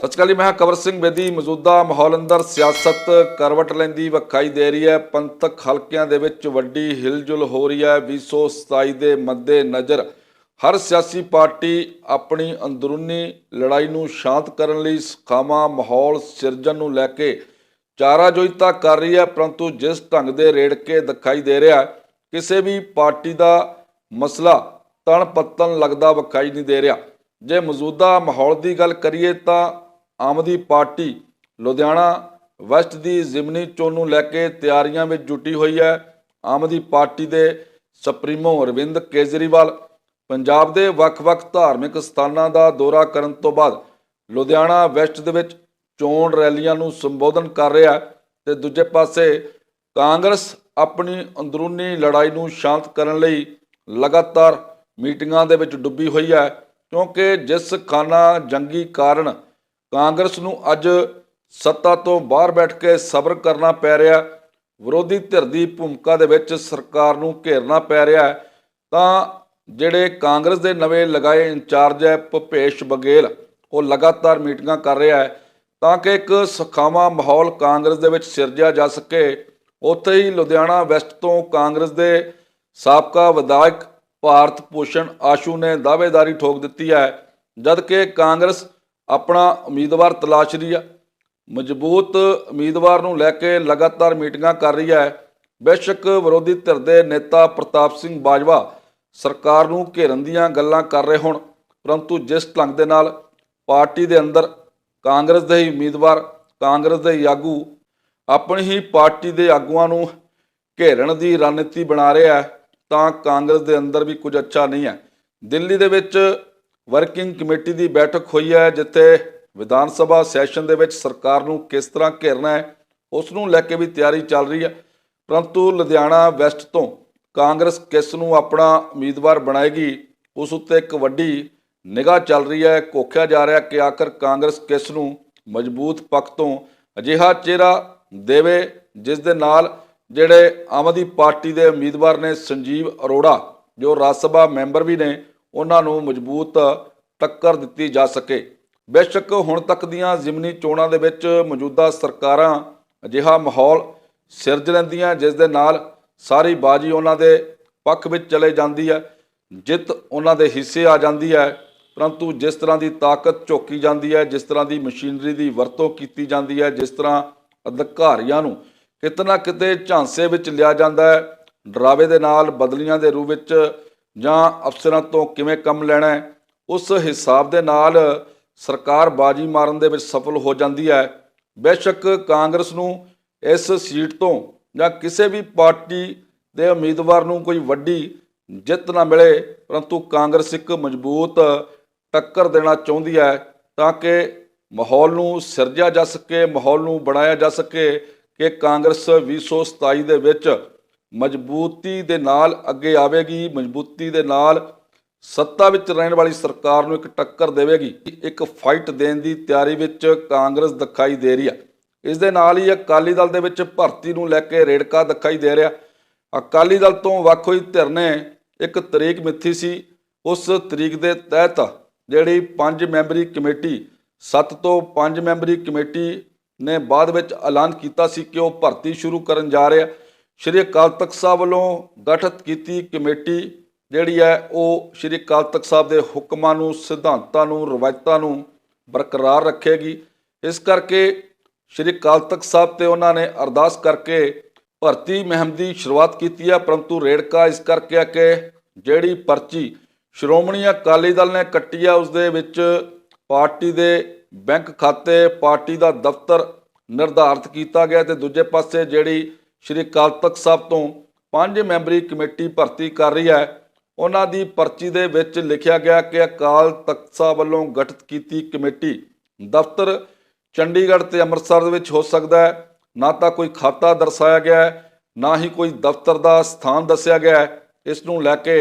ਸਤਿ ਸ਼੍ਰੀ ਅਕਾਲ ਜੀ, ਮੈਂ ਹਾਂ ਕਵਰ ਸਿੰਘ ਬੇਦੀ ਮੌਜੂਦਾ ਮਾਹੌਲ ਅੰਦਰ ਸਿਆਸਤ ਕਰਵਟ ਲੈਂਦੀ ਵਿਖਾਈ ਦੇ ਰਹੀ ਹੈ। ਪੰਥਕ ਹਲਕਿਆਂ ਦੇ ਵਿੱਚ ਵੱਡੀ ਹਿਲਜੁਲ ਹੋ ਰਹੀ ਹੈ। 2027 ਦੇ ਮੱਦੇ ਨਜ਼ਰ ਹਰ ਸਿਆਸੀ ਪਾਰਟੀ ਆਪਣੀ ਅੰਦਰੂਨੀ ਲੜਾਈ ਨੂੰ ਸ਼ਾਂਤ ਕਰਨ ਲਈ ਸਖਾਵਾ ਮਾਹੌਲ ਸਿਰਜਣ ਨੂੰ ਲੈ ਕੇ ਚਾਰਾਜੋਈਤਾ ਕਰ ਰਹੀ ਹੈ। ਪਰੰਤੂ ਜਿਸ ਢੰਗ ਦੇ ਰੇੜਕੇ ਦਿਖਾਈ ਦੇ ਰਿਹਾ ਕਿਸੇ ਵੀ ਪਾਰਟੀ ਦਾ ਮਸਲਾ ਤਣ ਪੱਤਨ ਲੱਗਦਾ ਵਿਖਾਈ ਨਹੀਂ ਦੇ ਰਿਹਾ। ਜੇ ਮੌਜੂਦਾ ਮਾਹੌਲ ਦੀ ਗੱਲ ਕਰੀਏ ਤਾਂ ਆਮ ਆਦਮੀ ਪਾਰਟੀ ਲੁਧਿਆਣਾ ਵੈਸਟ ਦੀ ਜ਼ਿਮਨੀ ਚੋਣ ਨੂੰ ਲੈ ਕੇ ਤਿਆਰੀਆਂ ਵਿੱਚ ਜੁਟੀ ਹੋਈ ਹੈ। ਆਮ ਆਦਮੀ ਪਾਰਟੀ ਦੇ ਸੁਪਰੀਮੋ ਅਰਵਿੰਦ ਕੇਜਰੀਵਾਲ ਪੰਜਾਬ ਦੇ ਵੱਖ-ਵੱਖ ਧਾਰਮਿਕ ਸਥਾਨਾਂ ਦਾ ਦੌਰਾ ਕਰਨ ਤੋਂ ਬਾਅਦ ਲੁਧਿਆਣਾ ਵੈਸਟ ਦੇ ਵਿੱਚ ਚੋਣ ਰੈਲੀਆਂ ਨੂੰ ਸੰਬੋਧਨ ਕਰ ਰਿਹਾ ਹੈ ਤੇ ਦੂਜੇ ਪਾਸੇ ਕਾਂਗਰਸ ਆਪਣੀ ਅੰਦਰੂਨੀ ਲੜਾਈ ਨੂੰ ਸ਼ਾਂਤ ਕਰਨ ਲਈ ਲਗਾਤਾਰ ਮੀਟਿੰਗਾਂ ਦੇ ਵਿੱਚ ਡੁੱਬੀ ਹੋਈ ਹੈ ਕਿਉਂਕਿ ਜਿਸ ਖਾਨਾ ਜੰਗੀ ਕਾਰਨ ਕਾਂਗਰਸ ਨੂੰ ਅੱਜ ਸੱਤਾ ਤੋਂ ਬਾਹਰ ਬੈਠ ਕੇ ਸਬਰ ਕਰਨਾ ਪੈ ਰਿਹਾ। ਵਿਰੋਧੀ ਧਿਰ ਦੀ ਭੂਮਿਕਾ ਦੇ ਵਿੱਚ ਸਰਕਾਰ ਨੂੰ ਘੇਰਨਾ ਪੈ ਰਿਹਾ ਹੈ। ਤਾਂ ਜਿਹੜੇ ਕਾਂਗਰਸ ਦੇ ਨਵੇਂ ਲਗਾਏ ਇੰਚਾਰਜ ਹੈ ਭੁਪੇਸ਼ ਬਗੇਲ ਉਹ ਲਗਾਤਾਰ ਮੀਟਿੰਗਾਂ ਕਰ ਰਿਹਾ ਹੈ। ਤਾਂ ਕਿ ਇੱਕ ਸਖਾਵਾ ਮਾਹੌਲ ਕਾਂਗਰਸ ਦੇ ਵਿੱਚ ਸਿਰਜਿਆ ਜਾ ਸਕੇ। ਉੱਥੇ ਹੀ ਲੁਧਿਆਣਾ ਵੈਸਟ ਤੋਂ ਕਾਂਗਰਸ ਦੇ ਸਾਬਕਾ ਵਿਧਾਇਕ ਭਾਰਤ ਭੂਸ਼ਣ ਆਸ਼ੂ ਨੇ ਦਾਅਵੇਦਾਰੀ ਠੋਕ ਦਿੱਤੀ ਹੈ। ਜਦਕਿ ਕਾਂਗਰਸ ਆਪਣਾ ਉਮੀਦਵਾਰ ਤਲਾਸ਼ ਰਹੀ ਹੈ ਮਜ਼ਬੂਤ ਉਮੀਦਵਾਰ ਨੂੰ ਲੈ ਕੇ ਲਗਾਤਾਰ ਮੀਟਿੰਗਾਂ ਕਰ ਰਹੀ ਹੈ ਬੇਸ਼ੱਕ ਵਿਰੋਧੀ ਧਿਰ ਦੇ ਨੇਤਾ ਪ੍ਰਤਾਪ ਸਿੰਘ ਬਾਜਵਾ ਸਰਕਾਰ ਨੂੰ ਘੇਰਨ ਦੀਆਂ ਗੱਲਾਂ ਕਰ ਰਹੇ ਹੋਣ, ਪਰੰਤੂ ਜਿਸ ਢੰਗ ਦੇ ਨਾਲ ਪਾਰਟੀ ਦੇ ਅੰਦਰ ਕਾਂਗਰਸ ਦੇ ਹੀ ਉਮੀਦਵਾਰ, ਕਾਂਗਰਸ ਦੇ ਹੀ ਆਗੂ ਆਪਣੀ ਹੀ ਪਾਰਟੀ ਦੇ ਆਗੂਆਂ ਨੂੰ ਘੇਰਨ ਦੀ ਰਣਨੀਤੀ ਬਣਾ ਰਿਹਾ ਹੈ, ਤਾਂ ਕਾਂਗਰਸ ਦੇ ਅੰਦਰ ਵੀ ਕੁਝ ਅੱਛਾ ਨਹੀਂ ਹੈ। ਦਿੱਲੀ ਦੇ ਵਿੱਚ ਵਰਕਿੰਗ ਕਮੇਟੀ ਦੀ ਬੈਠਕ ਹੋਈ ਹੈ, ਜਿੱਥੇ ਵਿਧਾਨ ਸਭਾ ਸੈਸ਼ਨ ਦੇ ਵਿੱਚ ਸਰਕਾਰ ਨੂੰ ਕਿਸ ਤਰ੍ਹਾਂ ਘੇਰਨਾ ਹੈ, ਉਸ ਨੂੰ ਲੈ ਕੇ ਵੀ ਤਿਆਰੀ ਚੱਲ ਰਹੀ ਹੈ। ਪਰੰਤੂ ਲੁਧਿਆਣਾ ਵੈਸਟ ਤੋਂ ਕਾਂਗਰਸ ਕਿਸ ਨੂੰ ਆਪਣਾ ਉਮੀਦਵਾਰ ਬਣਾਏਗੀ, ਉਸ ਉੱਤੇ ਇੱਕ ਵੱਡੀ ਨਿਗਾਹ ਚੱਲ ਰਹੀ ਹੈ। ਕੋਖਿਆ ਜਾ ਰਿਹਾ ਕਿ ਆਖਰ ਕਾਂਗਰਸ ਕਿਸ ਨੂੰ ਮਜ਼ਬੂਤ ਪੱਖ ਤੋਂ ਅਜਿਹਾ ਚਿਹਰਾ ਦੇਵੇ, ਜਿਸ ਦੇ ਨਾਲ ਜਿਹੜੇ ਆਮ ਆਦਮੀ ਪਾਰਟੀ ਦੇ ਉਮੀਦਵਾਰ ਨੇ ਸੰਜੀਵ ਅਰੋੜਾ, ਜੋ ਰਾਜ ਸਭਾ ਮੈਂਬਰ ਵੀ ਨੇ ਉਹਨਾਂ ਨੂੰ ਮਜ਼ਬੂਤ ਟੱਕਰ ਦਿੱਤੀ ਜਾ ਸਕੇ। ਬੇਸ਼ੱਕ ਹੁਣ ਤੱਕ ਦੀਆਂ ਜ਼ਿਮਨੀ ਚੋਣਾਂ ਦੇ ਵਿੱਚ ਮੌਜੂਦਾ ਸਰਕਾਰਾਂ ਅਜਿਹਾ ਮਾਹੌਲ ਸਿਰਜ ਲੈਂਦੀਆਂ, ਜਿਸ ਦੇ ਨਾਲ ਸਾਰੀ ਬਾਜੀ ਉਹਨਾਂ ਦੇ ਪੱਖ ਵਿੱਚ ਚਲੇ ਜਾਂਦੀ ਹੈ, ਜਿੱਤ ਉਹਨਾਂ ਦੇ ਹਿੱਸੇ ਆ ਜਾਂਦੀ ਹੈ। ਪਰੰਤੂ ਜਿਸ ਤਰ੍ਹਾਂ ਦੀ ਤਾਕਤ ਝੋਕੀ ਜਾਂਦੀ ਹੈ, ਜਿਸ ਤਰ੍ਹਾਂ ਦੀ ਮਸ਼ੀਨਰੀ ਦੀ ਵਰਤੋਂ ਕੀਤੀ ਜਾਂਦੀ ਹੈ, ਜਿਸ ਤਰ੍ਹਾਂ ਅਧਿਕਾਰੀਆਂ ਨੂੰ ਕਿਤਨਾ ਕਿਤੇ ਝਾਂਸੇ ਵਿੱਚ ਲਿਆ ਜਾਂਦਾ ਹੈ, ਡਰਾਵੇ ਦੇ ਨਾਲ ਬਦਲੀਆਂ ਦੇ ਰੂਪ ਵਿੱਚ ਜਾਂ ਅਫਸਰਾਂ ਤੋਂ ਕਿਵੇਂ ਕੰਮ ਲੈਣਾ ਹੈ, ਉਸ ਹਿਸਾਬ ਦੇ ਨਾਲ ਸਰਕਾਰ ਬਾਜੀ ਮਾਰਨ ਦੇ ਵਿੱਚ ਸਫਲ ਹੋ ਜਾਂਦੀ ਹੈ। ਬੇਸ਼ੱਕ ਕਾਂਗਰਸ ਨੂੰ ਇਸ ਸੀਟ ਤੋਂ ਜਾਂ ਕਿਸੇ ਵੀ ਪਾਰਟੀ ਦੇ ਉਮੀਦਵਾਰ ਨੂੰ ਕੋਈ ਵੱਡੀ ਜਿੱਤ ਨਾ ਮਿਲੇ, ਪਰੰਤੂ ਕਾਂਗਰਸ ਇੱਕ ਮਜ਼ਬੂਤ ਟੱਕਰ ਦੇਣਾ ਚਾਹੁੰਦੀ ਹੈ ਤਾਂ ਕਿ ਮਾਹੌਲ ਨੂੰ ਸਿਰਜਿਆ ਜਾ ਸਕੇ, ਮਾਹੌਲ ਨੂੰ ਬਣਾਇਆ ਜਾ ਸਕੇ ਕਿ ਕਾਂਗਰਸ 2027 ਦੇ ਵਿੱਚ ਮਜ਼ਬੂਤੀ ਦੇ ਨਾਲ ਅੱਗੇ ਆਵੇਗੀ, ਮਜ਼ਬੂਤੀ ਦੇ ਨਾਲ ਸੱਤਾ ਵਿੱਚ ਰਹਿਣ ਵਾਲੀ ਸਰਕਾਰ ਨੂੰ ਇੱਕ ਟੱਕਰ ਦੇਵੇਗੀ, ਇੱਕ ਫਾਈਟ ਦੇਣ ਦੀ ਤਿਆਰੀ ਵਿੱਚ ਕਾਂਗਰਸ ਦਿਖਾਈ ਦੇ ਰਹੀ ਹੈ ਇਸ ਦੇ ਨਾਲ ਹੀ ਅਕਾਲੀ ਦਲ ਦੇ ਵਿੱਚ ਭਰਤੀ ਨੂੰ ਲੈ ਕੇ ਰੇੜਕਾ ਦਿਖਾਈ ਦੇ ਰਿਹਾ। ਅਕਾਲੀ ਦਲ ਤੋਂ ਵੱਖ ਹੋਈ ਧਿਰ ਨੇ ਇੱਕ ਤਰੀਕ ਮਿੱਥੀ ਸੀ। ਉਸ ਤਰੀਕ ਦੇ ਤਹਿਤ ਜਿਹੜੀ ਪੰਜ ਮੈਂਬਰੀ ਕਮੇਟੀ 7 ਤੋਂ 5 ਮੈਂਬਰੀ ਕਮੇਟੀ ਨੇ ਬਾਅਦ ਵਿੱਚ ਐਲਾਨ ਕੀਤਾ ਸੀ ਕਿ ਉਹ ਭਰਤੀ ਸ਼ੁਰੂ ਕਰਨ ਜਾ ਰਿਹਾ। ਸ਼੍ਰੀ ਅਕਾਲ ਤਖਤ ਸਾਹਿਬ ਵੱਲੋਂ ਗਠਿਤ ਕੀਤੀ ਕਮੇਟੀ ਜਿਹੜੀ ਹੈ, ਉਹ ਸ਼੍ਰੀ ਅਕਾਲ ਤਖਤ ਸਾਹਿਬ ਦੇ ਹੁਕਮਾਂ ਨੂੰ, ਸਿਧਾਂਤਾਂ ਨੂੰ, ਰਵਾਇਤਾਂ ਨੂੰ ਬਰਕਰਾਰ ਰੱਖੇਗੀ। ਇਸ ਕਰਕੇ ਸ਼੍ਰੀ ਅਕਾਲ ਤਖਤ ਸਾਹਿਬ ਤੇ ਉਹਨਾਂ ਨੇ ਅਰਦਾਸ ਕਰਕੇ ਭਰਤੀ ਮਹਿਮ ਦੀ ਸ਼ੁਰੂਆਤ ਕੀਤੀ ਹੈ, ਪਰੰਤੂ ਰੇੜਕਾ ਇਸ ਕਰਕੇ ਆ ਕਿ ਜਿਹੜੀ ਪਰਚੀ ਸ਼੍ਰੋਮਣੀ ਅਕਾਲੀ ਦਲ ਨੇ ਕੱਟੀ ਆ ਉਸ ਦੇ ਵਿੱਚ ਪਾਰਟੀ ਦੇ ਬੈਂਕ ਖਾਤੇ, ਪਾਰਟੀ ਦਾ ਦਫ਼ਤਰ ਨਿਰਧਾਰਤ ਕੀਤਾ ਗਿਆ ਤੇ ਦੂਜੇ ਪਾਸੇ ਜਿਹੜੀ ਸ਼੍ਰੀ ਅਕਾਲ ਤਖਤ ਸਾਹਿਬ ਤੋਂ ਪੰਜ ਮੈਂਬਰੀ ਕਮੇਟੀ ਭਰਤੀ ਕਰ ਰਹੀ ਹੈ। ਉਹਨਾਂ ਦੀ ਪਰਚੀ ਦੇ ਵਿੱਚ ਲਿਖਿਆ ਗਿਆ ਕਿ ਅਕਾਲ ਤਖਤ ਸਾਹਿਬ ਵੱਲੋਂ ਗਠਿਤ ਕੀਤੀ ਕਮੇਟੀ ਦਫ਼ਤਰ ਚੰਡੀਗੜ੍ਹ ਤੇ ਅੰਮ੍ਰਿਤਸਰ ਦੇ ਵਿੱਚ ਹੋ ਸਕਦਾ ਹੈ। ਨਾ ਤਾਂ ਕੋਈ ਖਾਤਾ ਦਰਸਾਇਆ ਗਿਆ ਹੈ, ਨਾ ਹੀ ਕੋਈ ਦਫ਼ਤਰ ਦਾ ਸਥਾਨ ਦੱਸਿਆ ਗਿਆ ਹੈ। ਇਸ ਨੂੰ ਲੈ ਕੇ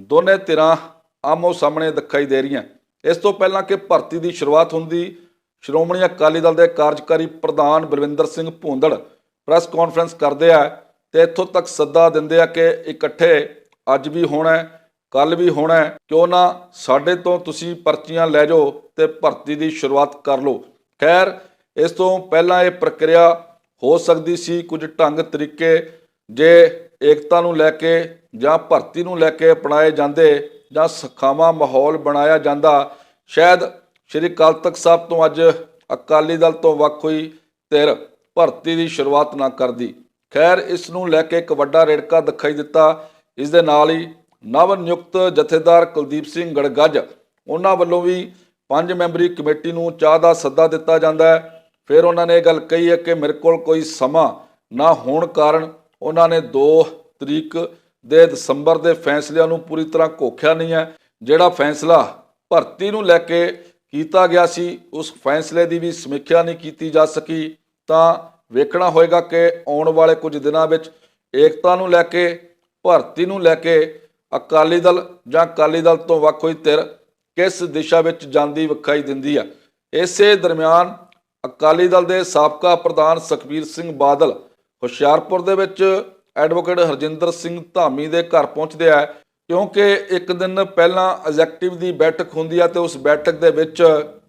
ਦੋਨੇ ਧਿਰਾਂ ਆਮੋ ਸਾਹਮਣੇ ਦਿਖਾਈ ਦੇ ਰਹੀਆਂ। ਇਸ ਤੋਂ ਪਹਿਲਾਂ ਕਿ ਭਰਤੀ ਦੀ ਸ਼ੁਰੂਆਤ ਹੁੰਦੀ ਸ਼੍ਰੋਮਣੀ ਅਕਾਲੀ ਦਲ ਦੇ ਕਾਰਜਕਾਰੀ ਪ੍ਰਧਾਨ ਬਲਵਿੰਦਰ ਸਿੰਘ ਭੂੰਦੜ ਪ੍ਰੈਸ ਕਾਨਫਰੰਸ ਕਰਦੇ ਆ ਤੇ ਇੱਥੋਂ ਤੱਕ ਸੱਦਾ ਦਿੰਦੇ ਆ ਕਿ ਇਕੱਠੇ ਅੱਜ ਵੀ ਹੋਣਾ ਹੈ ਕੱਲ ਵੀ ਹੋਣਾ ਕਿਉਂ ਨਾ ਸਾਡੇ ਤੋਂ ਤੁਸੀਂ ਪਰਚੀਆਂ ਲੈ ਜਾਓ ਤੇ ਭਰਤੀ ਦੀ ਸ਼ੁਰੂਆਤ ਕਰ ਲਓ। ਖੈਰ, ਇਸ ਤੋਂ ਪਹਿਲਾਂ ਇਹ ਪ੍ਰਕਿਰਿਆ ਹੋ ਸਕਦੀ ਸੀ ਕੁਝ ਢੰਗ ਤਰੀਕੇ। ਜੇ ਏਕਤਾ ਨੂੰ ਲੈ ਕੇ ਜਾਂ ਭਰਤੀ ਨੂੰ ਲੈ ਕੇ ਅਪਣਾਏ ਜਾਂਦੇ ਜਾਂ ਸਖਾਵਾਂ ਮਾਹੌਲ ਬਣਾਇਆ ਜਾਂਦਾ, ਸ਼ਾਇਦ ਸ਼੍ਰੀ ਅਕਾਲ ਤਖਤ ਸਾਹਿਬ ਤੋਂ ਅੱਜ ਅਕਾਲੀ ਦਲ ਤੋਂ ਵੱਖ ਹੋਈ ਧਿਰ ਭਰਤੀ ਦੀ ਸ਼ੁਰੂਆਤ ਨਾ ਕਰਦੀ। ਖੈਰ, ਇਸ ਨੂੰ ਲੈ ਕੇ ਇੱਕ ਵੱਡਾ ਰੇੜਕਾ ਦਿਖਾਈ ਦਿੱਤਾ। ਇਸ ਦੇ ਨਾਲ ਹੀ ਨਵ ਨਿਯੁਕਤ ਜਥੇਦਾਰ ਕੁਲਦੀਪ ਸਿੰਘ ਗੜਗੱਜ, ਉਹਨਾਂ ਵੱਲੋਂ ਵੀ ਪੰਜ ਮੈਂਬਰੀ ਕਮੇਟੀ ਨੂੰ ਚਾਹ ਦਾ ਸੱਦਾ ਦਿੱਤਾ ਜਾਂਦਾ ਹੈ। ਫਿਰ ਉਹਨਾਂ ਨੇ ਇਹ ਗੱਲ ਕਹੀ ਹੈ ਕਿ ਮੇਰੇ ਕੋਲ ਕੋਈ ਸਮਾਂ ਨਾ ਹੋਣ ਕਾਰਨ ਉਹਨਾਂ ਨੇ 2 ਤਰੀਕ ਦੇ ਦਸੰਬਰ ਦੇ ਫੈਸਲਿਆਂ ਨੂੰ ਪੂਰੀ ਤਰ੍ਹਾਂ ਘੋਖਿਆ ਨਹੀਂ ਹੈ। ਜਿਹੜਾ ਫੈਸਲਾ ਭਰਤੀ ਨੂੰ ਲੈ ਕੇ ਕੀਤਾ ਗਿਆ ਸੀ, ਉਸ ਫੈਸਲੇ ਦੀ ਵੀ ਸਮੀਖਿਆ ਨਹੀਂ ਕੀਤੀ ਜਾ ਸਕੀ। ਤਾਂ ਵੇਖਣਾ ਹੋਏਗਾ ਕਿ ਆਉਣ ਵਾਲੇ ਕੁਝ ਦਿਨਾਂ ਵਿੱਚ ਏਕਤਾ ਨੂੰ ਲੈ ਕੇ, ਭਰਤੀ ਨੂੰ ਲੈ ਕੇ ਅਕਾਲੀ ਦਲ ਜਾਂ ਅਕਾਲੀ ਦਲ ਤੋਂ ਵੱਖ ਹੋਈ ਧਿਰ ਕਿਸ ਦਿਸ਼ਾ ਵਿੱਚ ਜਾਂਦੀ ਵਿਖਾਈ ਦਿੰਦੀ ਹੈ ਇਸੇ ਦਰਮਿਆਨ ਅਕਾਲੀ ਦਲ ਦੇ ਸਾਬਕਾ ਪ੍ਰਧਾਨ ਸੁਖਬੀਰ ਸਿੰਘ ਬਾਦਲ ਹੁਸ਼ਿਆਰਪੁਰ ਦੇ ਵਿੱਚ ਐਡਵੋਕੇਟ ਹਰਜਿੰਦਰ ਸਿੰਘ ਧਾਮੀ ਦੇ ਘਰ ਪਹੁੰਚਦੇ ਆ, ਕਿਉਂਕਿ ਇੱਕ ਦਿਨ ਪਹਿਲਾਂ ਐਗਜ਼ੈਕਟਿਵ ਦੀ ਬੈਠਕ ਹੁੰਦੀ ਆ ਤੇ ਉਸ ਬੈਠਕ ਦੇ ਵਿੱਚ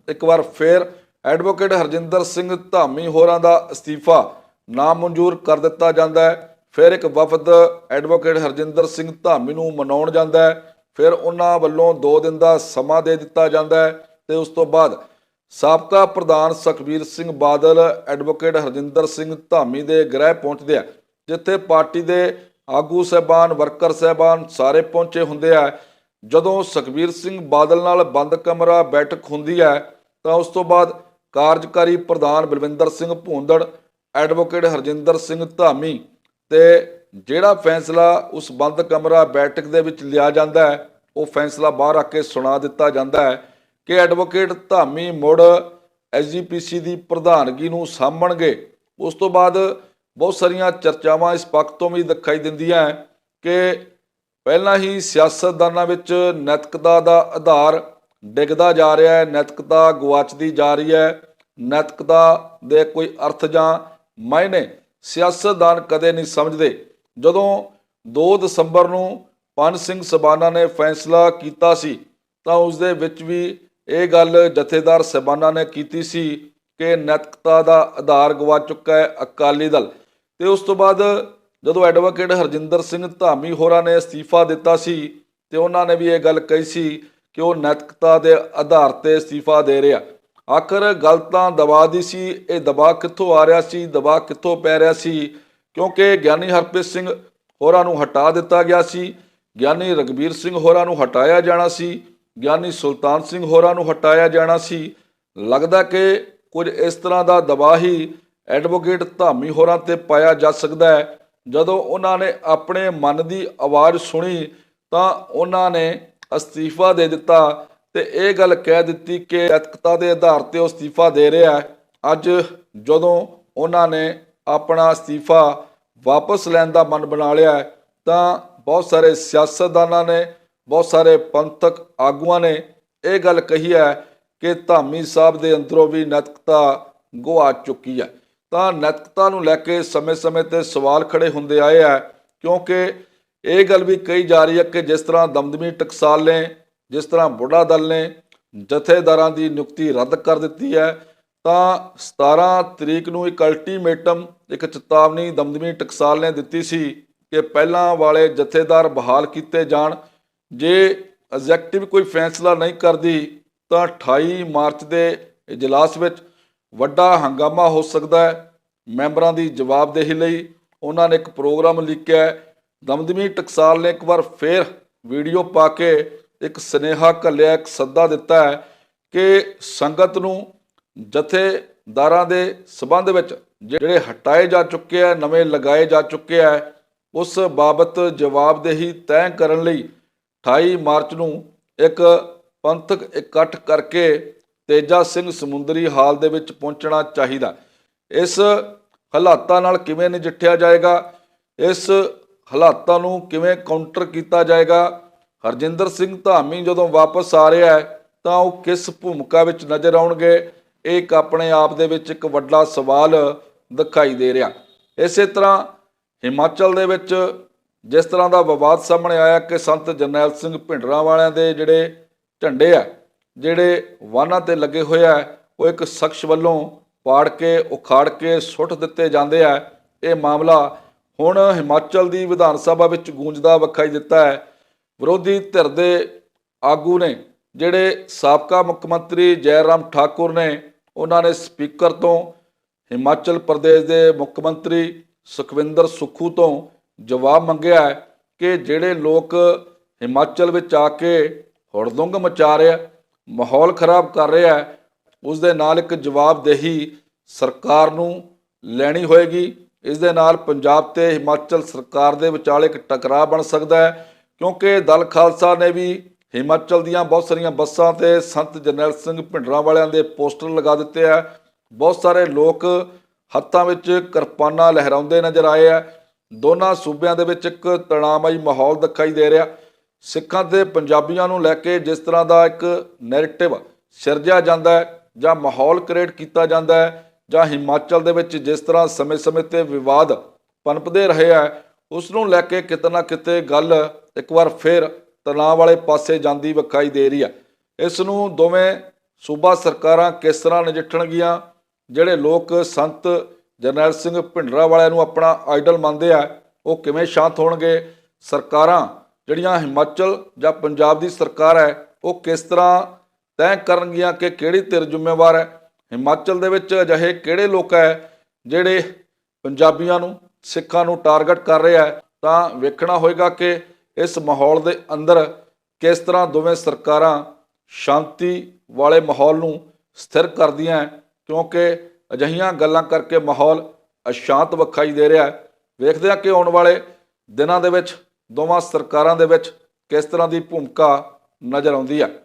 ਇੱਕ ਵਾਰ ਫੇਰ ਐਡਵੋਕੇਟ ਹਰਜਿੰਦਰ ਸਿੰਘ ਧਾਮੀ ਹੋਰਾਂ ਦਾ ਅਸਤੀਫਾ ਨਾਮਨਜ਼ੂਰ ਕਰ ਦਿੱਤਾ ਜਾਂਦਾ ਹੈ। ਫਿਰ ਇੱਕ ਵਫਦ ਐਡਵੋਕੇਟ ਹਰਜਿੰਦਰ ਸਿੰਘ ਧਾਮੀ ਨੂੰ ਮਨਾਉਣ ਜਾਂਦਾ ਹੈ। ਫਿਰ ਉਹਨਾਂ ਵੱਲੋਂ 2 ਦਿਨ ਦਾ ਸਮਾਂ ਦੇ ਦਿੱਤਾ ਜਾਂਦਾ ਹੈ ਤੇ ਉਸ ਤੋਂ ਬਾਅਦ ਸਾਬਕਾ ਪ੍ਰਧਾਨ ਸੁਖਬੀਰ ਸਿੰਘ ਬਾਦਲ ਐਡਵੋਕੇਟ ਹਰਜਿੰਦਰ ਸਿੰਘ ਧਾਮੀ ਦੇ ਗ੍ਰਹਿ ਪਹੁੰਚਦੇ ਆ, ਜਿੱਥੇ ਪਾਰਟੀ ਦੇ ਆਗੂ ਸਹਿਬਾਨ, ਵਰਕਰ ਸਹਿਬਾਨ ਸਾਰੇ ਪਹੁੰਚੇ ਹੁੰਦੇ ਆ। ਜਦੋਂ ਸੁਖਬੀਰ ਸਿੰਘ ਬਾਦਲ ਨਾਲ ਬੰਦ ਕਮਰਾ ਬੈਠਕ ਹੁੰਦੀ ਹੈ ਤਾਂ ਉਸ ਤੋਂ ਬਾਅਦ ਕਾਰਜਕਾਰੀ ਪ੍ਰਧਾਨ ਬਲਵਿੰਦਰ ਸਿੰਘ ਭੂੰਦੜ, ਐਡਵੋਕੇਟ ਹਰਜਿੰਦਰ ਸਿੰਘ ਧਾਮੀ ਤੇ ਜਿਹੜਾ ਫੈਸਲਾ ਉਸ ਬੰਦ ਕਮਰਾ ਬੈਠਕ ਦੇ ਵਿੱਚ ਲਿਆ ਜਾਂਦਾ ਹੈ, ਉਹ ਫੈਸਲਾ ਬਾਹਰ ਆ ਕੇ ਸੁਣਾ ਦਿੱਤਾ ਜਾਂਦਾ ਹੈ ਕਿ ਐਡਵੋਕੇਟ ਧਾਮੀ ਮੁੜ ਐਸਜੀਪੀਸੀ ਦੀ ਪ੍ਰਧਾਨਗੀ ਨੂੰ ਸਾਂਭਣਗੇ। ਉਸ ਤੋਂ ਬਾਅਦ ਬਹੁਤ ਸਾਰੀਆਂ ਚਰਚਾਵਾਂ ਇਸ ਪੱਖ ਤੋਂ ਵੀ ਦਿਖਾਈ ਦਿੰਦੀਆਂ ਕਿ ਪਹਿਲਾਂ ਹੀ ਸਿਆਸਤਦਾਨਾਂ ਵਿੱਚ ਨੈਤਿਕਤਾ ਦਾ ਆਧਾਰ ਡਿੱਗਦਾ ਜਾ ਰਿਹਾ ਹੈ, ਨੈਤਿਕਤਾ ਗੁਆਚਦੀ ਜਾ ਰਹੀ ਹੈ। ਨੈਤਿਕਤਾ ਦੇ ਕੋਈ ਅਰਥ ਜਾਂ ਮਾਇਨੇ ਸਿਆਸਤਦਾਨ ਕਦੇ ਨਹੀਂ ਸਮਝਦੇ। ਜਦੋਂ 2 ਦਸੰਬਰ ਨੂੰ ਪੰਜ ਸਿੰਘ ਸਬਾਨਾ ਨੇ ਫੈਸਲਾ ਕੀਤਾ ਸੀ, ਤਾਂ ਉਸ ਦੇ ਵਿੱਚ ਵੀ ਇਹ ਗੱਲ ਜਥੇਦਾਰ ਸਬਾਨਾ ਨੇ ਕੀਤੀ ਸੀ ਕਿ ਨੈਤਿਕਤਾ ਦਾ ਆਧਾਰ ਗਵਾ ਚੁੱਕਾ ਹੈ ਅਕਾਲੀ ਦਲ। ਤੇ ਉਸ ਤੋਂ ਬਾਅਦ ਜਦੋਂ ਐਡਵੋਕੇਟ ਹਰਜਿੰਦਰ ਸਿੰਘ ਧਾਮੀ ਹੋਰਾਂ ਨੇ ਅਸਤੀਫਾ ਦਿੱਤਾ ਸੀ, ਤੇ ਉਹਨਾਂ ਨੇ ਵੀ ਇਹ ਗੱਲ ਕਹੀ ਸੀ ਕਿ ਉਹ ਨੈਤਿਕਤਾ ਦੇ ਆਧਾਰ ਤੇ ਅਸਤੀਫਾ ਦੇ ਰਿਹਾ। ਆਖਰ ਗੱਲ ਤਾਂ ਦਬਾਅ ਦੀ ਸੀ, ਇਹ ਦਬਾਅ ਕਿੱਥੋਂ ਆ ਰਿਹਾ ਸੀ ਦਬਾਅ ਕਿੱਥੋਂ ਪੈ ਰਿਹਾ ਸੀ? ਕਿਉਂਕਿ ਗਿਆਨੀ ਹਰਪ੍ਰੀਤ ਸਿੰਘ ਹੋਰਾਂ ਨੂੰ ਹਟਾ ਦਿੱਤਾ ਗਿਆ ਸੀ, ਗਿਆਨੀ ਰਗਵੀਰ ਸਿੰਘ ਹੋਰਾਂ ਨੂੰ ਹਟਾਇਆ ਜਾਣਾ ਸੀ, ਗਿਆਨੀ ਸੁਲਤਾਨ ਸਿੰਘ ਹੋਰਾਂ ਨੂੰ ਹਟਾਇਆ ਜਾਣਾ ਸੀ। ਲੱਗਦਾ ਕਿ ਕੁਝ ਇਸ ਤਰ੍ਹਾਂ ਦਾ ਦਬਾਅ ਹੀ ਐਡਵੋਕੇਟ ਧਾਮੀ ਹੋਰਾਂ ਤੇ ਪਾਇਆ ਜਾ ਸਕਦਾ ਹੈ। ਜਦੋਂ ਉਹਨਾਂ ਨੇ ਆਪਣੇ ਮਨ ਦੀ ਆਵਾਜ਼ ਸੁਣੀ, ਤਾਂ ਉਹਨਾਂ ਨੇ ਅਸਤੀਫਾ ਦੇ ਦਿੱਤਾ ਤੇ ਇਹ ਗੱਲ ਕਹਿ ਦਿੱਤੀ ਕਿ ਐਤਕਤਾ ਦੇ ਆਧਾਰ ਤੇ ਉਹ ਅਸਤੀਫਾ ਦੇ ਰਿਹਾ ਹੈ। ਅੱਜ ਜਦੋਂ ਉਹਨਾਂ ਨੇ ਆਪਣਾ ਅਸਤੀਫਾ ਵਾਪਸ ਲੈਣ ਦਾ ਮਨ ਬਣਾ ਲਿਆ ਤਾਂ ਬਹੁਤ ਸਾਰੇ ਸਿਆਸਤਦਾਨਾਂ ਨੇ, ਬਹੁਤ ਸਾਰੇ ਪੰਥਕ ਆਗੂਆਂ ਨੇ ਇਹ ਗੱਲ ਕਹੀ ਹੈ ਕਿ ਧਾਮੀ ਸਾਹਿਬ ਦੇ ਅੰਦਰੋਂ ਵੀ ਨੈਤਿਕਤਾ ਗੁਆ ਚੁੱਕੀ ਹੈ। ਤਾਂ ਨੈਤਿਕਤਾ ਨੂੰ ਲੈ ਕੇ ਸਮੇਂ-ਸਮੇਂ ਤੇ ਸਵਾਲ ਖੜੇ ਹੁੰਦੇ ਆਏ ਆ ਕਿਉਂਕਿ ਇਹ ਗੱਲ ਵੀ ਕਹੀ ਜਾ ਰਹੀ ਹੈ ਕਿ ਜਿਸ ਤਰ੍ਹਾਂ ਦਮਦਮੀ ਟਕਸਾਲ ਨੇ, ਜਿਸ ਤਰ੍ਹਾਂ ਬੁੱਢਾ ਦਲ ਨੇ ਜਥੇਦਾਰਾਂ ਦੀ ਨਿਯੁਕਤੀ ਰੱਦ ਕਰ ਦਿੱਤੀ ਹੈ, ਤਾਂ 17 ਤਰੀਕ ਨੂੰ ਇੱਕ ਅਲਟੀਮੇਟਮ ਇੱਕ ਚੇਤਾਵਨੀ ਦਮਦਮੀ ਟਕਸਾਲ ਨੇ ਦਿੱਤੀ ਸੀ ਕਿ ਪਹਿਲਾਂ ਵਾਲੇ ਜਥੇਦਾਰ ਬਹਾਲ ਕੀਤੇ ਜਾਣ। ਜੇ ਐਗਜ਼ੈਕਟਿਵ ਕੋਈ ਫੈਸਲਾ ਨਹੀਂ ਕਰਦੀ, ਤਾਂ 28 ਮਾਰਚ ਦੇ ਇਜਲਾਸ ਵਿੱਚ ਵੱਡਾ ਹੰਗਾਮਾ ਹੋ ਸਕਦਾ ਹੈ। ਮੈਂਬਰਾਂ ਦੀ ਜਵਾਬਦੇਹੀ ਲਈ ਉਹਨਾਂ ਨੇ ਇੱਕ ਪ੍ਰੋਗਰਾਮ ਲਿਖਿਆ ਦਮਦਮੀ ਟਕਸਾਲ ਨੇ ਇੱਕ ਵਾਰ ਫੇਰ ਵੀਡੀਓ ਪਾ ਕੇ ਇੱਕ ਸਨੇਹਾ ਘੱਲਿਆ, ਇੱਕ ਸੱਦਾ ਦਿੱਤਾ ਹੈ ਕਿ ਸੰਗਤ ਨੂੰ ਜਥੇਦਾਰਾਂ ਦੇ ਸਬੰਧ ਵਿੱਚ ਜਿਹੜੇ ਹਟਾਏ ਜਾ ਚੁੱਕੇ ਆ, ਨਵੇਂ ਲਗਾਏ ਜਾ ਚੁੱਕੇ ਆ, ਉਸ ਬਾਬਤ ਜਵਾਬਦੇਹੀ ਤੈਅ ਕਰਨ ਲਈ 28 ਮਾਰਚ ਨੂੰ ਇੱਕ ਪੰਥਕ ਇਕੱਠ ਕਰਕੇ ਤੇਜਾ ਸਿੰਘ ਸਮੁੰਦਰੀ ਹਾਲ ਦੇ ਵਿੱਚ ਪਹੁੰਚਣਾ ਚਾਹੀਦਾ। ਇਸ ਹਾਲਾਤਾਂ ਨਾਲ ਕਿਵੇਂ ਨਜਿੱਠਿਆ ਜਾਏਗਾ? ਇਸ ਹਾਲਾਤਾਂ ਨੂੰ ਕਿਵੇਂ ਕਾਊਂਟਰ ਕੀਤਾ ਜਾਏਗਾ? ਹਰਜਿੰਦਰ ਸਿੰਘ ਧਾਮੀ ਜਦੋਂ ਵਾਪਸ ਆ ਰਿਹਾ ਹੈ, ਤਾਂ ਉਹ ਕਿਸ ਭੂਮਿਕਾ ਵਿੱਚ ਨਜ਼ਰ ਆਉਣਗੇ? ਇਹ ਇੱਕ ਆਪਣੇ ਆਪ ਦੇ ਵਿੱਚ ਇੱਕ ਵੱਡਾ ਸਵਾਲ ਦਿਖਾਈ ਦੇ ਰਿਹਾ। ਇਸੇ ਤਰ੍ਹਾਂ ਹਿਮਾਚਲ ਦੇ ਵਿੱਚ ਜਿਸ ਤਰ੍ਹਾਂ ਦਾ ਵਿਵਾਦ ਸਾਹਮਣੇ ਆਇਆ ਕਿ ਸੰਤ ਜਰਨੈਲ ਸਿੰਘ ਭਿੰਡਰਾਂ ਵਾਲਿਆਂ ਦੇ ਜਿਹੜੇ ਝੰਡੇ ਆ, ਜਿਹੜੇ ਵਾਹਨਾਂ ਤੇ ਲੱਗੇ ਹੋਏ ਆ, ਉਹ ਇੱਕ ਸ਼ਖਸ ਵੱਲੋਂ ਪਾੜ ਕੇ, ਉਖਾੜ ਕੇ ਸੁੱਟ ਦਿੱਤੇ ਜਾਂਦੇ ਆ। ਇਹ ਮਾਮਲਾ ਹੁਣ ਹਿਮਾਚਲ ਦੀ ਵਿਧਾਨ ਸਭਾ ਵਿੱਚ ਗੂੰਜਦਾ ਵਿਖਾਈ ਦਿੱਤਾ ਹੈ। ਵਿਰੋਧੀ ਧਿਰ ਦੇ ਆਗੂ ਨੇ, ਜਿਹੜੇ ਸਾਬਕਾ ਮੁੱਖ ਮੰਤਰੀ ਜੈਰਾਮ ਠਾਕੁਰ ਨੇ, ਉਹਨਾਂ ਨੇ ਸਪੀਕਰ ਤੋਂ ਹਿਮਾਚਲ ਪ੍ਰਦੇਸ਼ ਦੇ ਮੁੱਖ ਮੰਤਰੀ ਸੁਖਵਿੰਦਰ ਸੁੱਖੂ ਤੋਂ ਜਵਾਬ ਮੰਗਿਆ ਕਿ ਜਿਹੜੇ ਲੋਕ ਹਿਮਾਚਲ ਵਿੱਚ ਆ ਕੇ ਹੁੜਦੁੰਗ ਮਚਾ ਰਿਹਾ ਮਾਹੌਲ ਖਰਾਬ ਕਰ ਰਿਹਾ ਹੈ ਉਸ ਦੇ ਨਾਲ ਇੱਕ ਜਵਾਬਦੇਹੀ ਸਰਕਾਰ ਨੂੰ ਲੈਣੀ ਹੋਏਗੀ। ਇਸ ਦੇ ਨਾਲ ਪੰਜਾਬ ਤੇ ਹਿਮਾਚਲ ਸਰਕਾਰ ਦੇ ਵਿਚਾਲੇ ਇੱਕ ਟਕਰਾਅ ਬਣ ਸਕਦਾ ਹੈ, ਕਿਉਂਕਿ ਦਲ ਖਾਲਸਾ ਨੇ ਵੀ ਹਿਮਾਚਲ ਦੀਆਂ ਬਹੁਤ ਸਾਰੀਆਂ ਬੱਸਾਂ ਤੇ ਸੰਤ ਜਰਨੈਲ ਸਿੰਘ ਭਿੰਡਰਾਂ ਵਾਲਿਆਂ ਦੇ ਪੋਸਟਰ ਲਗਾ ਦਿੱਤੇ ਆ। ਬਹੁਤ ਸਾਰੇ ਲੋਕ ਹੱਥਾਂ ਵਿੱਚ ਕਿਰਪਾਨਾਂ ਲਹਿਰਾਉਂਦੇ ਨਜ਼ਰ ਆਏ ਆ। ਦੋਨਾਂ ਸੂਬਿਆਂ ਦੇ ਵਿੱਚ ਇੱਕ ਤਣਾਅਮਈ ਮਾਹੌਲ ਦਿਖਾਈ ਦੇ ਰਿਹਾ। ਸਿੱਖਾਂ ਤੇ ਪੰਜਾਬੀਆਂ ਨੂੰ ਲੈ ਕੇ ਜਿਸ ਤਰ੍ਹਾਂ ਦਾ ਇੱਕ ਨੈਰੇਟਿਵ ਸਿਰਜਿਆ ਜਾਂਦਾ ਹੈ ਜਾਂ ਮਾਹੌਲ ਕ੍ਰੀਏਟ ਕੀਤਾ ਜਾਂਦਾ ਹੈ ਜਾਂ ਹਿਮਾਚਲ ਦੇ ਵਿੱਚ ਜਿਸ ਤਰ੍ਹਾਂ ਸਮੇਂ-ਸਮੇਂ ਤੇ ਵਿਵਾਦ ਪਨਪਦੇ ਰਹੇ ਆ ਉਸ ਨੂੰ ਲੈ ਕੇ ਕਿਤੇ ਨਾ ਕਿਤੇ ਗੱਲ ਇੱਕ ਵਾਰ ਫਿਰ ਤਣਾਅ ਵਾਲੇ ਪਾਸੇ ਜਾਂਦੀ ਵਿਖਾਈ ਦੇ ਰਹੀ ਹੈ ਇਸ ਨੂੰ ਦੋਵੇਂ ਸੂਬਾ ਸਰਕਾਰਾਂ ਕਿਸ ਤਰ੍ਹਾਂ ਨਜਿੱਠਣਗੀਆਂ, ਜਿਹੜੇ ਲੋਕ ਸੰਤ ਜਰਨੈਲ ਸਿੰਘ ਭਿੰਡਰਾ ਵਾਲਿਆਂ ਨੂੰ ਆਪਣਾ ਆਈਡਲ ਮੰਨਦੇ ਆ, ਉਹ ਕਿਵੇਂ ਸ਼ਾਂਤ ਹੋਣਗੇ? ਸਰਕਾਰਾਂ ਜਿਹੜੀਆਂ ਹਿਮਾਚਲ ਜਾਂ ਪੰਜਾਬ ਦੀ ਸਰਕਾਰ ਹੈ, ਉਹ ਕਿਸ ਤਰ੍ਹਾਂ ਤੈਅ ਕਰਨਗੀਆਂ ਕਿ ਕਿਹੜੀ ਧਿਰ ਜ਼ਿੰਮੇਵਾਰ ਹੈ? ਹਿਮਾਚਲ ਦੇ ਵਿੱਚ ਅਜਿਹੇ ਕਿਹੜੇ ਲੋਕ ਹੈ ਜਿਹੜੇ ਪੰਜਾਬੀਆਂ ਨੂੰ, ਸਿੱਖਾਂ ਨੂੰ ਟਾਰਗੇਟ ਕਰ ਰਿਹਾ ਹੈ? ਤਾਂ ਵੇਖਣਾ ਹੋਏਗਾ ਕਿ ਇਸ ਮਾਹੌਲ ਦੇ ਅੰਦਰ ਕਿਸ ਤਰ੍ਹਾਂ ਦੋਵੇਂ ਸਰਕਾਰਾਂ ਸ਼ਾਂਤੀ ਵਾਲੇ ਮਾਹੌਲ ਨੂੰ ਸਥਿਰ ਕਰਦੀਆਂ ਕਿਉਂਕਿ ਅਜਿਹੀਆਂ ਗੱਲਾਂ ਕਰਕੇ ਮਾਹੌਲ ਅਸ਼ਾਂਤ ਵਿਖਾਈ ਦੇ ਰਿਹਾ ਹੈ। ਵੇਖਦੇ ਹਾਂ ਕਿ ਆਉਣ ਵਾਲੇ ਦਿਨਾਂ ਦੇ ਵਿੱਚ, ਦੋਵਾਂ ਸਰਕਾਰਾਂ ਦੇ ਵਿੱਚ ਕਿਸ ਤਰ੍ਹਾਂ ਦੀ ਭੂਮਿਕਾ ਨਜ਼ਰ ਆਉਂਦੀ ਹੈ।